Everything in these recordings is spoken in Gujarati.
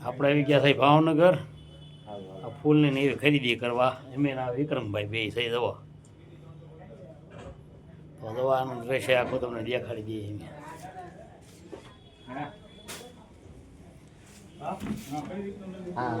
આપણે આવી ગયા થઈ ભાવનગર? આ ફૂલની ને એવી ખરીદી કરવા. એમે ના વિક્રમભાઈ બે થઈ દવા તો દવાનું રહેશે આખું તમને દેખાડી દઈએ એમ. હા.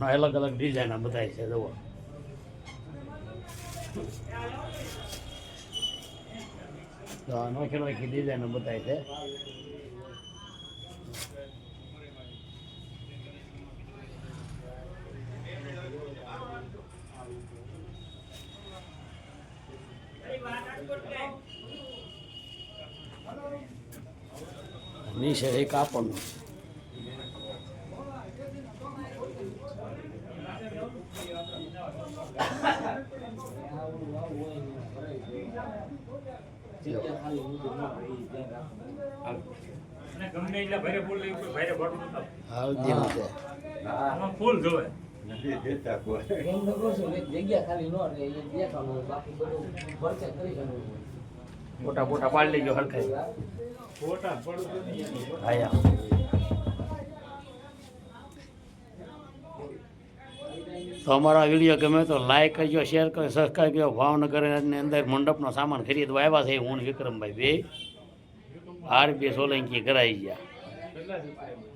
અલગ અલગ ડિઝાઇન બધાય છે જુઓ. નોખી નોખી ડિઝાઇન બતાવી છે. નીચે એક કાપડનું ફોટા ફોટા પાડી લેજો હરખાઈ ફોટા પડું તો અમારા વીડિયો ગમે તો લાઇક કરજો શેર કરજો સબસ્ક્રાઈબ કરજો ભાવનગરની અંદર મંડપનો સામાન ખરીદવા આવ્યા છે હું વિક્રમભાઈ બે આર બે સોલંકી કરાઈ ગયા?